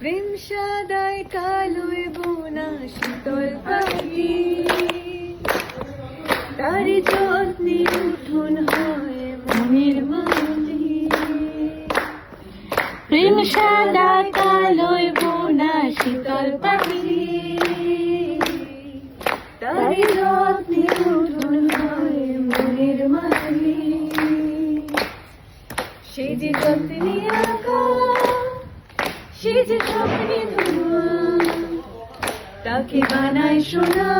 প্রেম সাদায় কালোয় বোনা শীতল পাখি। তারি যত্নে উঠুন হয় মনের মাটি প্রেম সাদা কালোয় বোনা শীতল পাখি। তারি যত্নে উঠুন হয় মনের মাটি সে যে যত্নে আঁকা সে যে স্বপ্নে তাকে বানায় সোনা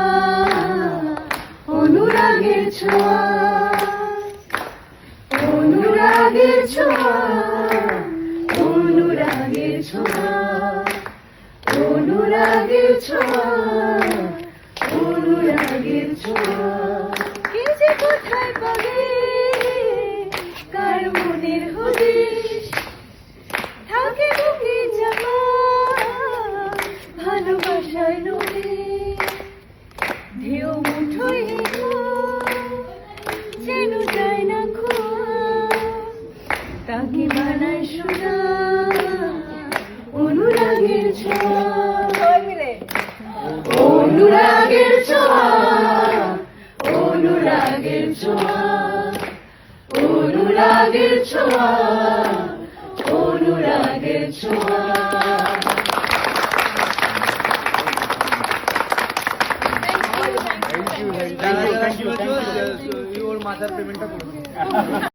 অনুরাগের ছোঁয়া অনুরাগের ছোঁয়া অনুরাগের ছোঁয়া অনুরাগের ছোঁয়া অনুরাগের ছোঁয়া কে যে কোথায় পাবে তাকে বানায় সোনা অনুরাগের ছোঁয়া। অনুরাগের ছোঁয়া অনুরাগের ছোঁয়া অনুরাগের ছোঁয়া অনুরাগের ছোঁয়া। মাথার পেমেন্টটা করে দিও।